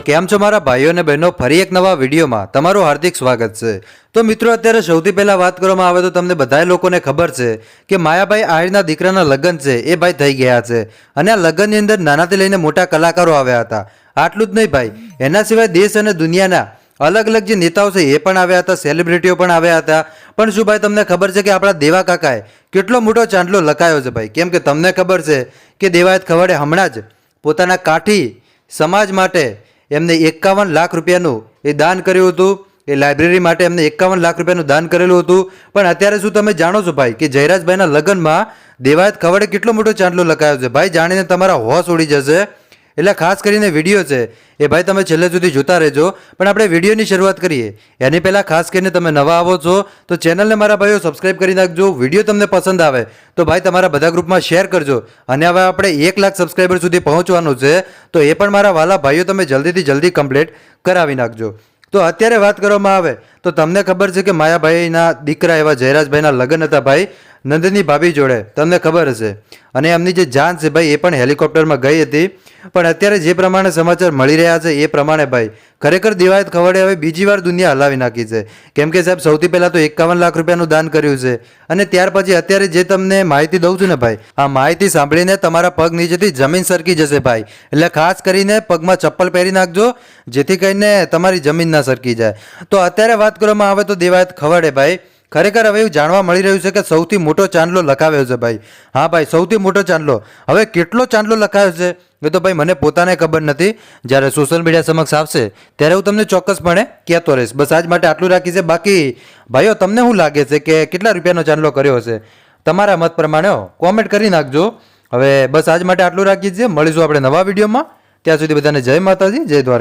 કેમ છો મારા ભાઈઓ અને બહેનો? ફરી એક નવા વિડીયોમાં તમારું હાર્દિક સ્વાગત છે. તો મિત્રો, અત્યારે સૌથી પહેલાં વાત કરવામાં આવે તો તમને બધા લોકોને ખબર છે કે માયાભાઈ આહિરના દીકરાના લગ્ન છે, એ ભાઈ થઈ ગયા છે. અને આ લગ્નની અંદર નાનાથી લઈને મોટા કલાકારો આવ્યા હતા. આટલું જ નહીં ભાઈ. એના સિવાય દેશ અને દુનિયાના અલગ અલગ જે નેતાઓ છે, એ પણ આવ્યા હતા, સેલિબ્રિટીઓ પણ આવ્યા હતા. પણ શું ભાઈ, તમને ખબર છે કે આપણા દેવા કાકાએ કેટલો મોટો ચાંદલો લખાયો છે ભાઈ? કેમ કે તમને ખબર છે કે દેવાયત ખવડે હમણાં જ પોતાના કાઠી સમાજ માટે એમને એકાવન લાખ રૂપિયાનું એ દાન કર્યું હતું. એ લાઇબ્રેરી માટે એમને એકાવન લાખ રૂપિયાનું દાન કરેલું હતું. પણ અત્યારે શું તમે જાણો છો ભાઈ કે જયરાજભાઈના લગ્નમાં દેવાયત ખવડે કેટલો મોટો ચાંદલો લખાયો છે? ભાઈ જાણીને તમારા હોશ ઉડી જશે. એટલે ખાસ કરીને વીડિયો છે. એ ભાઈ તમે છેલ્લે સુધી જોતા રહેજો. પણ આપણે વિડીયોની શરૂઆત કરીએ. એની પહેલાં ખાસ કરીને તમે નવા આવો છો, તો ચેનલને મારા ભાઈઓ સબસ્ક્રાઇબ કરી નાખજો. વીડિયો તમને પસંદ આવે, તો ભાઈ તમારા બધા ગ્રુપમાં શેર કરજો. અને હવે આપણે એક લાખ સબસ્ક્રાઈબર સુધી પહોંચવાનું છે. તો એ પણ મારા વાલા ભાઈઓ તમે જલ્દીથી જલ્દી કમ્પ્લીટ કરાવી નાખજો. તો અત્યારે વાત કરવામાં આવે, તો તમને ખબર છે કે માયાભાઈના દીકરા એવા જયરાજભાઈના લગ્ન હતા ભાઈ, નંદની ભાભી જોડે, તમને ખબર હશે. અને એમની જે જાન છે ભાઈ, એ પણ હેલિકોપ્ટરમાં ગઈ હતી. પણ અત્યારે જે પ્રમાણે સમાચાર મળી રહ્યા છે એ પ્રમાણે ભાઈ, ખરેખર દિવાયત ખવડે હવે બીજી વાર દુનિયા હલાવી નાખી છે. કેમ કે સાહેબ, સૌથી પહેલાં તો એકાવન લાખ રૂપિયાનું દાન કર્યું છે. અને ત્યાર પછી અત્યારે જે તમને માહિતી દઉં છું ને ભાઈ, આ માહિતી સાંભળીને તમારા પગ નીચેથી જમીન સરકી જશે ભાઈ. એટલે ખાસ કરીને પગમાં ચપ્પલ પહેરી નાખજો, જેથી કરીને તમારી જમીન ના સરકી જાય. તો અત્યારે વાત કરવામાં આવે તો દેવાયત ખવડે ભાઈ. ખરેખર હવે એવું જાણવા મળી રહ્યું છે કે સૌથી મોટો ચાંદલો લખાવ્યો છે ભાઈ. હા ભાઈ, સૌથી મોટો ચાંદલો. હવે કેટલો ચાંદલો લખાયો છે? એ તો ભાઈ મને પોતાને ખબર નથી. જ્યારે સોશિયલ મીડિયા સમક્ષ આવશે, ત્યારે હું તમને ચોક્કસપણે કહેતો રહીશ. બસ આજ માટે આટલું રાખી છે. બાકી, ભાઈઓ, તમને શું લાગે છે કે કેટલા રૂપિયાનો ચાંદલો કર્યો હશે? તમારા મત પ્રમાણે કોમેન્ટ કરી નાખજો. હવે બસ આજ માટે આટલું રાખીએ છીએ. મળીશું આપણે નવા વિડીયોમાં. ત્યાં સુધી બધાને જય માતાજી, જય દ્વારકા.